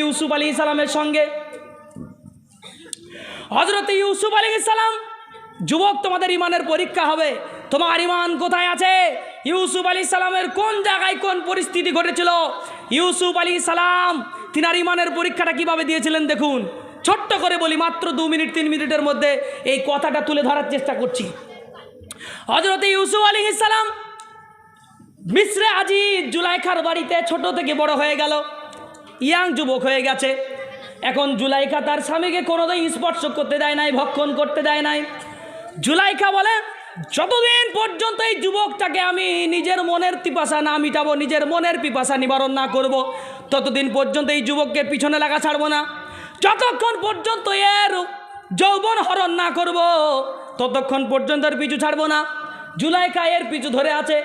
ইউসুফ আলী ইসালামের সঙ্গে। হজরত ইউসুফ আলী ইসালাম যুবক, তোমাদের ইমানের পরীক্ষা হবে। তোমার ইমান কোথায় আছে? ইউসুফ আলী সালামের কোন জায়গায় কোন পরিস্থিতি ঘটেছিল? ইউসুফ আলী সালাম, তিনার ইমানের পরীক্ষাটা কীভাবে দিয়েছিলেন দেখুন। ছোট্ট করে বলি, মাত্র দু মিনিট, তিন মিনিটের মধ্যে এই কথাটা তুলে ধরার চেষ্টা করছি। হজরত ইউসুফ আলী ইসালাম মিশ্রে আজি জুলাইখার বাড়িতে ছোট থেকে বড় হয়ে গেল। ইয়াং যুবক হয়ে গেছে এখন জুলাইখা তার স্বামীকে কোনোদিন স্পর্শ করতে দেয় নাই, ভক্ষণ করতে দেয় নাই জুলাইখা বলে, যতদিন পর্যন্ত এই যুবকটাকে আমি নিজের মনের পিপাসা না মিটাবো, নিজের মনের পিপাসা নিবারণ না করব। ততদিন পর্যন্ত এই যুবককে পিছনে লাগা ছাড়বো না যতক্ষণ পর্যন্ত এর যৌবন হরণ না করব। ততক্ষণ পর্যন্ত এর পিছু ছাড়বো না জুলাইখা এর পিছু ধরে আছে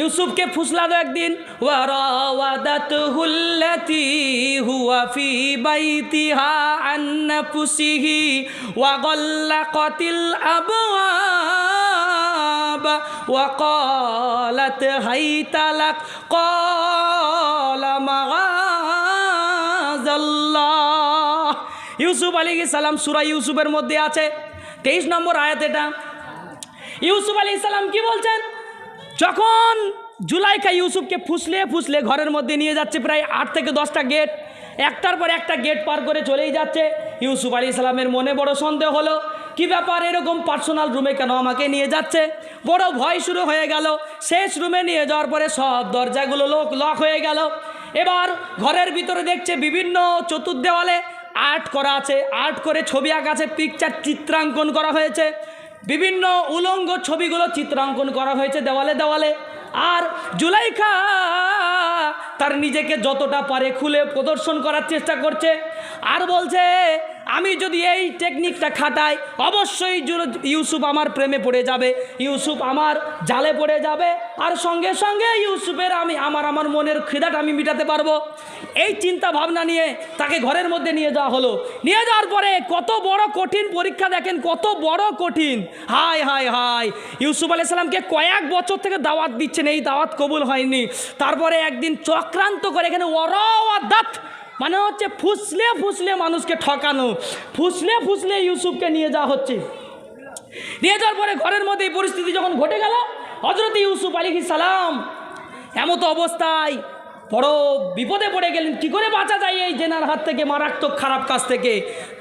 ইউসুফকে ফুসলালো একদিন ওয়ারাওয়াদাতুহু আল্লাতী ফি বাইতিহা আন নাফসিহি ওয়া গাল্লাকাতিল আবওয়াব হাইতালাক ক্বালা মাগাযাল্লাহ। ইউসুফ আলাইহিস সালাম সূরা ইউসুফের মধ্যে আছে। তেইশ নম্বর আয়াত এটা। ইউসুফ আলী ইসলাম কি বলছেন? যখন জুলাইকা ইউসুফকে ফুসলে ফুসলে ঘরের মধ্যে নিয়ে যাচ্ছে প্রায় আট থেকে দশটা গেট, একটার পর একটা গেট পার করে চলেই যাচ্ছে। ইউসুফ আলী ইসলামের মনে বড় সন্দেহ হলো, কি ব্যাপার এরকম পার্সোনাল রুমে কেন আমাকে নিয়ে যাচ্ছে? বড় ভয় শুরু হয়ে গেল। শেষ রুমে নিয়ে যাওয়ার পরে সব দরজাগুলো লোক লক হয়ে গেল। এবার ঘরের ভিতরে দেখছে বিভিন্ন চতুর্দেওয়ালে আর্ট করা আছে। আর্ট করে ছবি আঁকা আছে পিকচার চিত্রাঙ্কন করা হয়েছে। বিভিন্ন উলঙ্গ ছবিগুলো চিত্রাঙ্কন করা হয়েছে দেওয়ালে দেওয়ালে। আর জুলাইখা তার নিজেকে যতটা পারে খুলে প্রদর্শন করার চেষ্টা করছে। আর বলছে, আমি যদি এই টেকনিকটা খাটাই, অবশ্যই ইউসুফ আমার প্রেমে পড়ে যাবে। ইউসুফ আমার জালে পড়ে যাবে। আর সঙ্গে সঙ্গে ইউসুফের আমি, আমার আমার মনের খিদাটা আমি মিটাতে পারব। এই চিন্তা ভাবনা নিয়ে তাকে ঘরের মধ্যে নিয়ে যাওয়া হলো। নিয়ে যাওয়ার পরে কত বড় কঠিন পরীক্ষা দেখেন, কত বড় কঠিন। হাই হাই হাই ইউসুফ আলাইহিস সালামকে কয়েক বছর থেকে দাওয়াত দিচ্ছেন, এই দাওয়াত কবুল হয়নি। তারপরে একদিন চক্রান্ত করে এখানে ওরাওয়াদাত মানে হচ্ছে ফুসলে ফুসলে মানুষকে ঠকানো, ফুসলে ফুসলে ইউসুফকে নিয়ে যাওয়া হচ্ছে। নিয়ে যাওয়ার পরে ঘরের মধ্যে এই পরিস্থিতি যখন ঘটে গেল হজরত ইউসুফ আলী সালাম এমত অবস্থায় বড় বিপদে পড়ে গেলেন, কি করে বাঁচা যায় এই জেনার হাত থেকে, মারাত্মক খারাপ কাজ থেকে?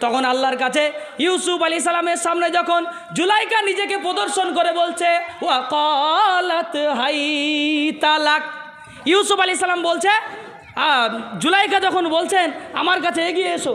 তখন আল্লাহর কাছে ইউসুফ আলী সালামের সামনে যখন জুলাইকা নিজেকে প্রদর্শন করে বলছে হাই তালাক ইউসুফ আলী সালাম বলছে জুলাইকা যখন বলছেন, আমার কাছে এগিয়ে এসো।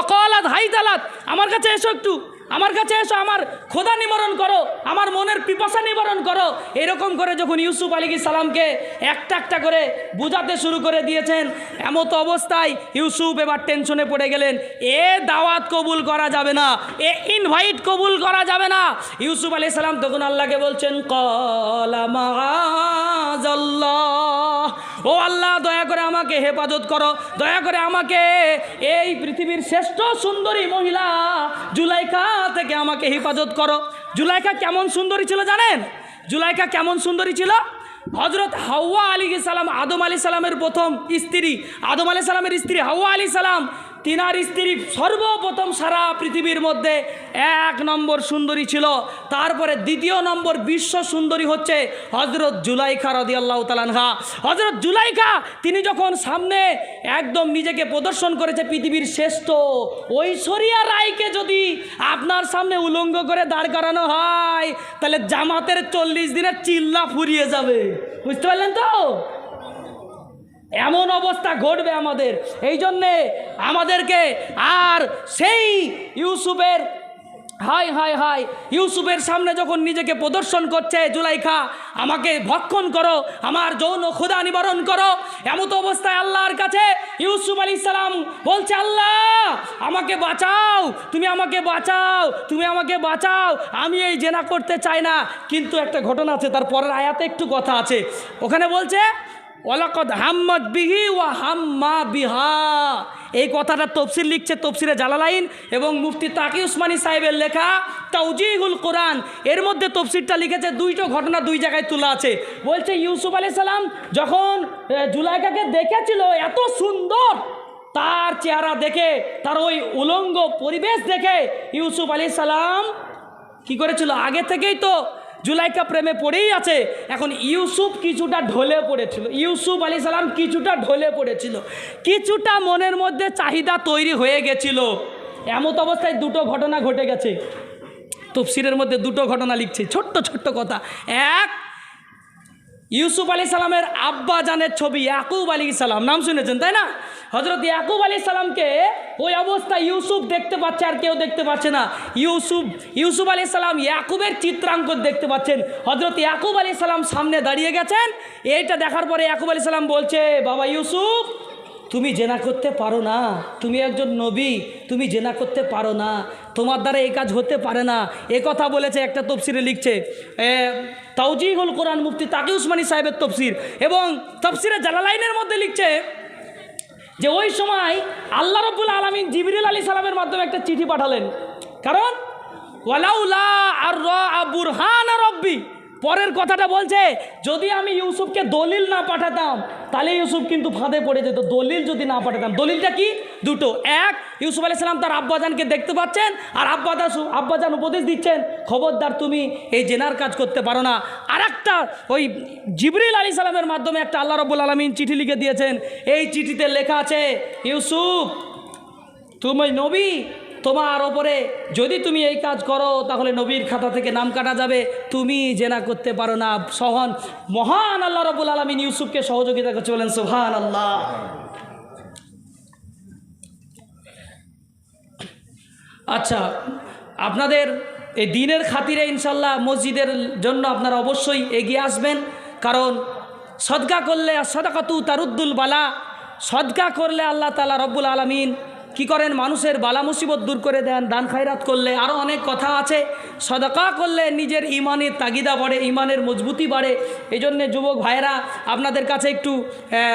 ওকলাত হাই তালাত আমার কাছে এসো একটু। আমার কাছে এসো, আমার খোদা নিবারণ করো, আমার মনের পিপাসা নিবারণ করো এরকম করে যখন ইউসুফ আলী সালামকে একটা একটা করে বোঝাতে শুরু করে দিয়েছেন, এমত অবস্থায় ইউসুফ এবার টেনশনে পড়ে গেলেন, এ দাওয়াত কবুল করা যাবে না, এ ইনভাইট কবুল করা যাবে না ইউসুফ আলী সালাম তখন আল্লাহকে বলছেন, কলা মাআজাল্লাহ। ও আল্লাহ, দয়া করে আমাকে হেফাজত করো। দয়া করে আমাকে এই পৃথিবীর শ্রেষ্ঠ সুন্দরী মহিলা জুলাইকা থেকে আমাকে হেফাজত করো। জুলাইকা কেমন সুন্দরী ছিল জানেন? জুলাইকা কেমন সুন্দরী ছিল? হজরত হাওয়া আলী সালাম, আদম আলী সালামের প্রথম স্ত্রী, আদম আলী সালামের স্ত্রী হাওয়া আলী সালাম তিনার স্ত্রী সর্বপ্রথম সারা পৃথিবীর মধ্যে এক নম্বর সুন্দরী ছিল। তারপরে দ্বিতীয় নম্বর বিশ্ব সুন্দরী হচ্ছে হজরত জুলাইখা রদি আল্লাহ তালানহা হজরত জুলাইখা, তিনি যখন সামনে একদম নিজেকে প্রদর্শন করেছে পৃথিবীর শ্রেষ্ঠ ঐশ্বরিয়া রায়কে যদি আপনার সামনে উলঙ্গ করে দাঁড় করানো হয়, তাহলে জামাতের চল্লিশ দিনের চিল্লা ফুরিয়ে যাবে। বুঝতে পারলেন তো? এমন অবস্থা ঘটবে আমাদের। এই জন্যে আমাদেরকে আর সেই ইউসুফের হাই হাই হাই ইউসুফের সামনে যখন নিজেকে প্রদর্শন করছে, জুলাইখা, আমাকে ভক্ষণ করো, আমার যৌন ক্ষুদা নিবারণ করো, এমত অবস্থায় আল্লাহর কাছে ইউসুফ আলী সালাম বলছে, আল্লাহ, আমাকে বাঁচাও, তুমি আমাকে বাঁচাও, তুমি আমাকে বাঁচাও, আমি এই জেনা করতে চাই না। কিন্তু একটা ঘটনা আছে, তার পরের আয়াতে একটু কথা আছে। ওখানে বলছে ওলাকদ হাম্মদ বিহি ওয়া হাম্মা বিহা। এই কথাটা তফসির লিখছে তফসিরে জালালাইন এবং মুফতি তাকি উসমানী সাহেবের লেখা তাউজিহুল কোরআন। এর মধ্যে তফসিরটা লিখেছে দুইটো ঘটনা দুই জায়গায় তোলা আছে। বলছে ইউসুফ আলী সালাম যখন জুলাইকাকে দেখেছিল এত সুন্দর, তার চেহারা দেখে, তার ওই উলঙ্গ পরিবেশ দেখে ইউসুফ আলী সালাম কি করেছিল? আগে থেকেই তো জুলাইকা প্রেমে পড়েই আছে। এখন ইউসুফ কিছুটা ঢলে পড়েছিল। ইউসুফ আলি সালাম কিছুটা ঢলে পড়েছিল। কিছুটা মনের মধ্যে চাহিদা তৈরি হয়ে গেছিল। এমত অবস্থায় দুটো ঘটনা ঘটে গেছে। তফসিরের মধ্যে দুটো ঘটনা লিখছে। ছোট্ট ছোট্ট কথা। এক ইউসুফ আলী সালামের আব্বা জানের ছবি ইয়াকুব আলী সালাম। নাম শুনেছেন, তাই না? হজরত ইয়াকুব আলী সালামকে ওই অবস্থায় ইউসুফ দেখতে পাচ্ছে আর কেউ দেখতে পাচ্ছে না। ইউসুফ ইউসুফ আলী সালাম ইয়াকুবের চিত্রাঙ্কন দেখতে পাচ্ছেন। হজরত ইয়াকুব আলী সালাম সামনে দাঁড়িয়ে গেছেন। এইটা দেখার পরে ইয়াকুব আলী সালাম বলছে, বাবা ইউসুফ, তুমি জেনা করতে পারো না। তুমি একজন নবী, তুমি জেনা করতে পারো না। তোমার দ্বারা এই কাজ হতে পারে না। এ কথা বলেছে, একটা তফসিরে লিখছে তাওজি হল কোরআন মুফতি তাকে উসমানী সাহেবের তফসির এবং তফসিরে জালালাইনের মধ্যে লিখছে যে, ওই সময় আল্লাহ রব্বুল আলমিন জিবিরুল আলী সালামের মাধ্যমে একটা চিঠি পাঠালেন। কারণ, ওয়ালাউলা আর রব্বি। পরের কথাটা বলছে, যদি আমি ইউসুফকে দলিল না পাঠাতাম, তাহলে ইউসুফ কিন্তু ফাঁদে পড়ে যেত। দলিল যদি না পাঠাতাম, দলিলটা কি? দুটো। এক, ইউসুফ আলি সালাম তার আব্বাজানকে দেখতে পাচ্ছেন, আর আব্বাদা আব্বাজান উপদেশ দিচ্ছেন, খবরদার, তুমি এই জেনার কাজ করতে পারো না। আর একটা ওই জিবরিল আলী সালামের মাধ্যমে একটা আল্লাহ রব্বুল আলমিন চিঠি লিখে দিয়েছেন। এই চিঠিতে লেখা আছে, ইউসুফ, তুমি নবী তোমার ওপরে যদি তুমি এই কাজ করো, তাহলে নবীর খাতা থেকে নাম কাটা যাবে। তুমি জেনা করতে পারো না। সহন, মহান আল্লাহ রবুল আলমিন ইউসুফকে সহযোগিতা করছে বলেন সোহান আল্লাহ আচ্ছা আপনাদের এই দিনের খাতিরে ইনশাল্লাহ মসজিদের জন্য আপনারা অবশ্যই এগিয়ে আসবেন। কারণ সদকা করলে সদাকাতু তারুদ্দুল বালা সদকা করলে আল্লাহ তালা রব্বুল আলমিন কি করেন? মানুষের বালা মুসিবত দূর করে দেন, দান খায়রাত করলে। আরও অনেক কথা আছে। সদকা করলে নিজের ইমানের তাগিদা বাড়ে, ইমানের মজবুতি বাড়ে। এই জন্যে যুবক ভাইয়েরা, আপনাদের কাছে একটু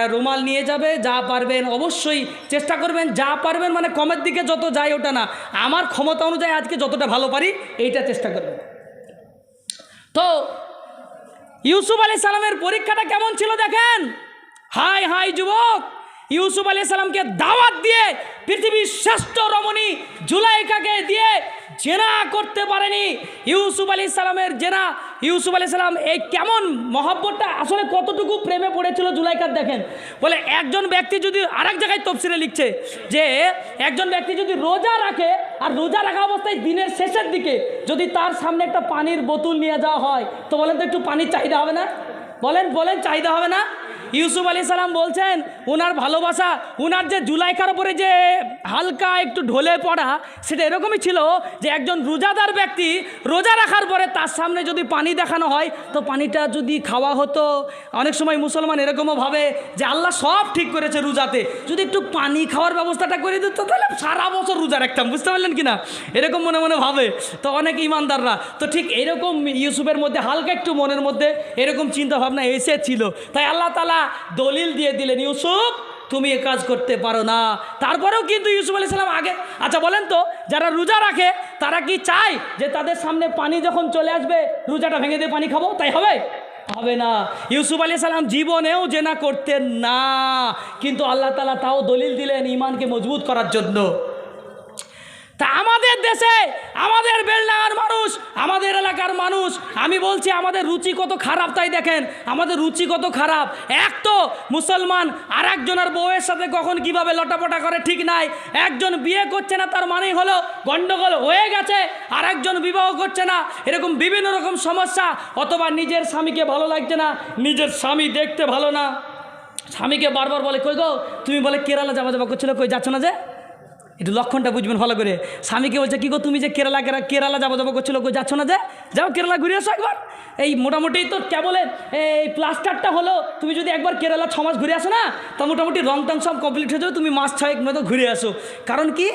রুমাল নিয়ে যাবে, যা পারবেন অবশ্যই চেষ্টা করবেন। যা পারবেন মানে কমের দিকে যত যায় ওটা না। আমার ক্ষমতা অনুযায়ী আজকে যতটা ভালো পারি, এইটা চেষ্টা করবেন। তো, ইউসুফ আলী সালামের পরীক্ষাটা কেমন ছিল দেখেন? হাই হাই, যুবক! ইউসুফ আলী সালামকে দাওয়াত দিয়ে পৃথিবীর শ্রেষ্ঠ রমণী জুলাইকাকে দিয়ে জেনা করতে পারেনি ইউসুফ আলী সালামের জেনা। ইউসুফ আলী সালাম এই কেমন মহব্বতটা আসলে কতটুকু প্রেমে পড়েছিল জুলাইকার দেখেন। বলে একজন ব্যক্তি যদি আরেক জায়গায় তফসিলে লিখছে যে একজন ব্যক্তি যদি রোজা রাখে আর রোজা রাখা অবস্থায় দিনের শেষের দিকে যদি তার সামনে একটা পানির বোতল নিয়ে যাওয়া হয়, তো বলেন তো একটু পানির চাহিদা হবে না? বলেন বলেন, চাহিদা হবে না? ইউসুফ আলী সালাম বলছেন ওনার ভালোবাসা ওনার যে জুলাইকার উপরে যে হালকা একটু ঢলে পড়া, সেটা এরকমই ছিল যে একজন রোজাদার ব্যক্তি রোজা রাখার পরে তার সামনে যদি পানি দেখানো হয়, তো পানিটা যদি খাওয়া হতো। অনেক সময় মুসলমান এরকমও ভাবে যে আল্লাহ সব ঠিক করেছে রোজাতে। যদি একটু পানি খাওয়ার ব্যবস্থাটা করে দিত, তাহলে সারা বছর রোজা রাখতাম, বুঝতে পারলেন কি না এরকম মনে মনে ভাবে। তো অনেক ইমানদাররা, তো ঠিক এরকম ইউসুফের মধ্যে হালকা একটু মনের মধ্যে এরকম চিন্তা ভাবনা এসেছিল। তাই আল্লাহ তালা দলিল দিয়ে দিলেন, ইউসুফ, তুমি এ কাজ করতে পারো না। তারপরেও কিন্তু ইউসুফ আলি সাল্লাম আগে। আচ্ছা বলেন তো, যারা রোজা রাখে, তারা কি চায় যে তাদের সামনে পানি যখন চলে আসবে, রোজাটা ভেঙে দিয়ে পানি খাব? তাই হবে? হবে না। ইউসুফ আলী সাল্লাম জীবনেও জেনা করতেন না, কিন্তু আল্লাহ তালা তাও দলিল দিলেন ইমানকে মজবুত করার জন্য। তা আমাদের দেশে আমাদের বেলডাঙার মানুষ, আমাদের এলাকার মানুষ, আমি বলছি আমাদের রুচি কত খারাপ তাই দেখেন, আমাদের রুচি কত খারাপ। এক তো মুসলমান আর একজনের বউয়ের সাথে কখন কীভাবে লটাপটা করে ঠিক নাই, একজন বিয়ে করছে না তার মানেই হলো গণ্ডগোল হয়ে গেছে আর একজন বিবাহ করছে না, এরকম বিভিন্ন রকম সমস্যা, অথবা নিজের স্বামীকে ভালো লাগছে না, নিজের স্বামী দেখতে ভালো না, স্বামীকে বারবার বলে, কই গো? তুমি বলে, কেরালা যাবা যাবা করছিল, কই যাচ্ছ না যে? একটু লক্ষণটা বুঝবেন ভালো করে। স্বামীকে বলছে, কি গো তুমি যে কেরালা, কেরা- কেরালা যাব যাব করছিল গো, যাচ্ছ না যে? যাও কেরালা ঘুরে আসো একবার। এই মোটামুটি তো কেবলের এই প্লাস্টারটা হলো, তুমি যদি একবার কেরালা ছ মাস ঘুরে আসো না, তা মোটামুটি রং টং সব কমপ্লিট হয়ে যাবে, তুমি মাস ছয়েক মতো ঘুরে আসো। কারণ কি?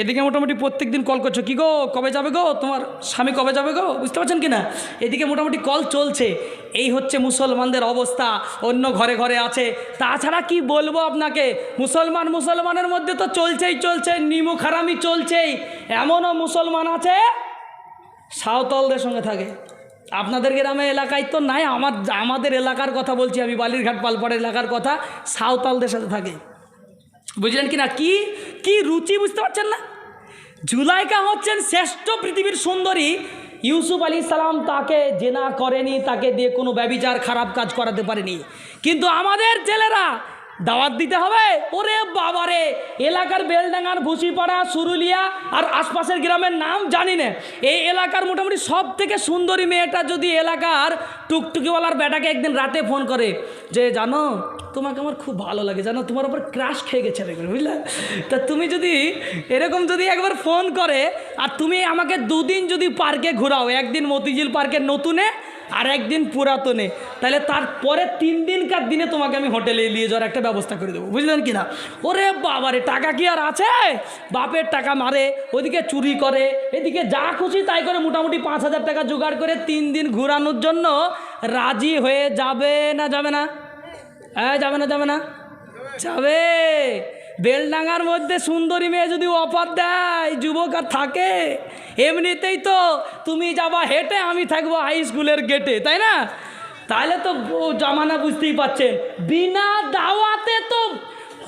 এদিকে মোটামুটি প্রত্যেক দিন কল করছ, কি গো, কবে যাবে গো? তোমার স্বামী কবে যাবে গো? বুঝতে পারছেন কি না? এদিকে মোটামুটি কল চলছে। এই হচ্ছে মুসলমানদের অবস্থা, অন্য ঘরে ঘরে আছে। তাছাড়া কি বলব আপনাকে? মুসলমান মুসলমানের মধ্যে তো চলছেই, চলছে, নিমু খারামি চলছেই। এমনও মুসলমান আছে, সাঁওতালদের সঙ্গে থাকে। আপনাদের গ্রামে এলাকায় তো নাই, আমার, আমাদের এলাকার কথা বলছি আমি, বালিরঘাট, পালপাড় এলাকার কথা, সাঁওতালদের সাথে থাকে। বুঝলেন কি না? কি কি রুচি বুঝতে পারছেন না? জুলাইকা হচ্ছেন শ্রেষ্ঠ পৃথিবীর সুন্দরী। ইউসুফ আলী সালাম তাকে জেনা করেনি, তাকে দিয়ে কোনো ব্যবিচার, খারাপ কাজ করাতে পারেনি। কিন্তু আমাদের ছেলেরা দাওয়াত দিতে হবে। ওরে বাবারে, এলাকার বেলডাঙ্গার ভুসিপাড়া, সুরুলিয়া আর আশপাশের গ্রামের নাম জানি না। এই এলাকার মোটামুটি সব থেকে সুন্দরী মেয়েটা যদি এলাকার টুকটুকিওয়ালার বেটাকে একদিন রাতে ফোন করে যে, জানো তোমাকে আমার খুব ভালো লাগে, জানো? তোমার ওপর ক্রাশ খেয়ে গেছে দেখবে বুঝলে? তা তুমি যদি এরকম যদি একবার ফোন করে, আর তুমি আমাকে দুদিন যদি পার্কে ঘোরাও, একদিন মতিঝিল পার্কে নতুনে আর একদিন পুরাতনে, তাহলে তারপরে তিন দিনকার দিনে তোমাকে আমি হোটেলে নিয়ে যাওয়ার একটা ব্যবস্থা করে দেবো, বুঝলেন কি না? ওরে বাবারে, টাকা কি আর আছে? বাপের টাকা মারে ওদিকে চুরি করে, এদিকে যা খুশি তাই করে মোটামুটি পাঁচ হাজার টাকা জোগাড় করে তিন দিন ঘোরানোর জন্য রাজি হয়ে যাবে না যাবে না? হ্যাঁ যাবে না যাবে না। যাবে। বেলডাঙ্গার মধ্যে সুন্দরী মেয়ে যদি অফার দেয়, যুবক আর থাকে, এমনিতেই তো তুমি যাবা হেঁটে, আমি থাকব হাই স্কুলের গেটে তাই না? তাহলে তো জামানা বুঝতেই পাচ্ছেন বিনা দাওয়াতে তো,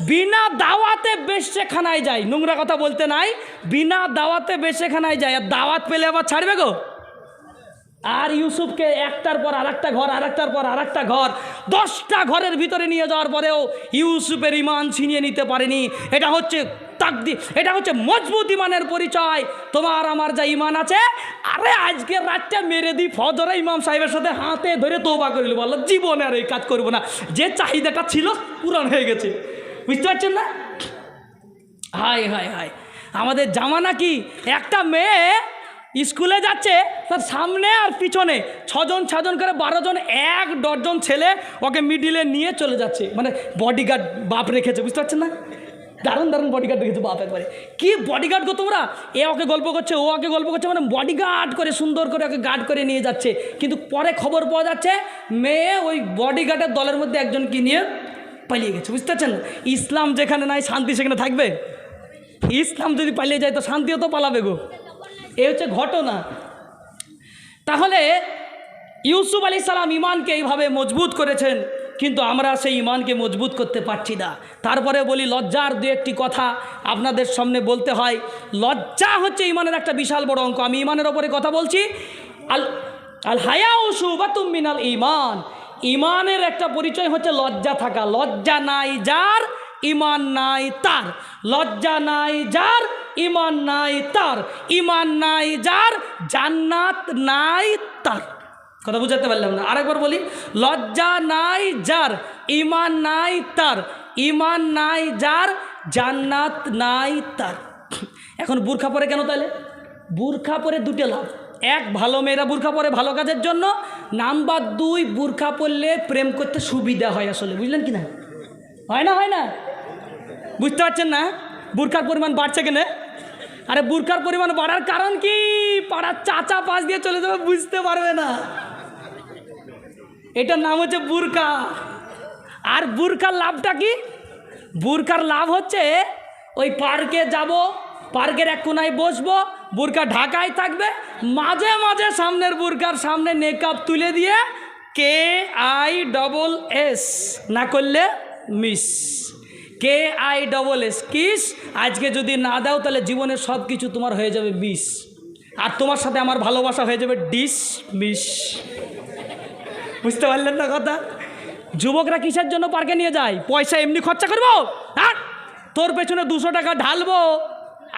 বিনা দাওয়াতে বেশেখানায় যায়। নোংরা কথা বলতে নাই। বিনা দাওয়াতে বেশেখানায় যায়। আর দাওয়াত পেলে আবার ছাড়বে গো। আর ইউসুফকে একটার পর আরেকটা ঘর, আরেকটার পর আরেকটা ঘর, দশটা ঘরের ভিতরে নিয়ে যাওয়ার পরেও ইউসুফের ইমান ছিনিয়ে নিতে পারেনি। এটা হচ্ছে তাকদি, এটা হচ্ছে মজবুত ইমানের পরিচয়। তোমার আমার যা ইমান আছে, আরে আজকে রাতটা মেরে দিই ফজরে ইমাম সাহেবের সাথে হাতে ধরে তোবা করিল বলল জীবনে আর এই কাজ করব না। যে চাহিদাটা ছিল, পূরণ হয়ে গেছে। বুঝতে পারছেন না? হাই হাই হাই আমাদের জামানা কি? একটা মেয়ে স্কুলে যাচ্ছে, তার সামনে আর পিছনে ছজন ছজন করে বারো জন এক ডজন ছেলে ওকে মিডিলে নিয়ে চলে যাচ্ছে। মানে বডিগার্ড বাপ রেখেছে, বুঝতে পারছেন না? দারুণ দারুণ বডিগার্ড রেখেছে বাপ একবারে। কি বডিগার্ড গো তোমরা? এ ওকে গল্প করছে, ও ওকে গল্প করছে মানে বডিগার্ড করে, সুন্দর করে ওকে গার্ড করে নিয়ে যাচ্ছে। কিন্তু পরে খবর পাওয়া যাচ্ছে, মেয়ে ওই বডিগার্ডের দলের মধ্যে একজনকে নিয়ে পালিয়ে গেছে, বুঝতে পারছেন ইসলাম যেখানে নাই, শান্তি সেখানে থাকবে? ইসলাম যদি পালিয়ে যায়, তো শান্তিও তো পালাবে গো। এ হচ্ছে ঘটনা। তাহলে ইউসুফ আলী সালাম ইমানকে এইভাবে মজবুত করেছেন, কিন্তু আমরা সেই ইমানকে মজবুত করতে পারছি না। তারপরে বলি, লজ্জার দু একটি কথা আপনাদের সামনে বলতে হয়। লজ্জা হচ্ছে ইমানের একটা বিশাল বড় অঙ্ক। আমি ইমানের ওপরে কথা বলছি। আল আল হায়া ওসু বা তুমিনাল ইমান ইমানের একটা পরিচয় হচ্ছে লজ্জা থাকা। লজ্জা নাই যার ইমান নাই তার। লজ্জা নাই যার ইমান নাই তার, ইমান নাই যার, জান্নাত নাই তার। কথা বুঝাতে পারলাম না। আরেকবার বলি, লজ্জা নাই যার, ইমান নাই তার, ইমান নাই যার, জান্নাত নাই তার। এখন বুর্খা পরে কেন তাহলে বুর্খা পরে দুটো লাভ। এক, ভালো মেয়েরা বুর্খা পরে ভালো কাজের জন্য। নাম্বার দুই, বুর্খা পরলে প্রেম করতে সুবিধা হয় আসলে। বুঝলেন কি না? হয় না হয় না? বুঝতে পারছেন না? বুর্খার পরিমাণ বাড়ছে কেন? আরে বুর্খার পরিমাণ বাড়ার কারণ কি? পাড়ার চাচা পাশ দিয়ে চলে যাবে, বুঝতে পারবে না। এটার নাম হচ্ছে বুরকা। আর বুরকার লাভটা কি? বুরকার লাভ হচ্ছে, ওই পার্কে যাব, পার্কের এক কোনায় বসবো, বুরকা ঢাকায় থাকবে, মাঝে মাঝে সামনের বুরকার সামনে নেকআপ তুলে দিয়ে কে আই ডবল এস না করলে miss. K I double S kiss আজকে যদি না দাও, তাহলে জীবনের সব কিছু তোমার হয়ে যাবে বিষ আর তোমার সাথে আমার ভালোবাসা হয়ে যাবে ডিস মিস বুঝতে পারলেন না কথা? যুবকরা কিসের জন্য পার্কে নিয়ে যায়? পয়সা এমনি খরচা করব? তোর পেছনে দুশো টাকা ঢালবো?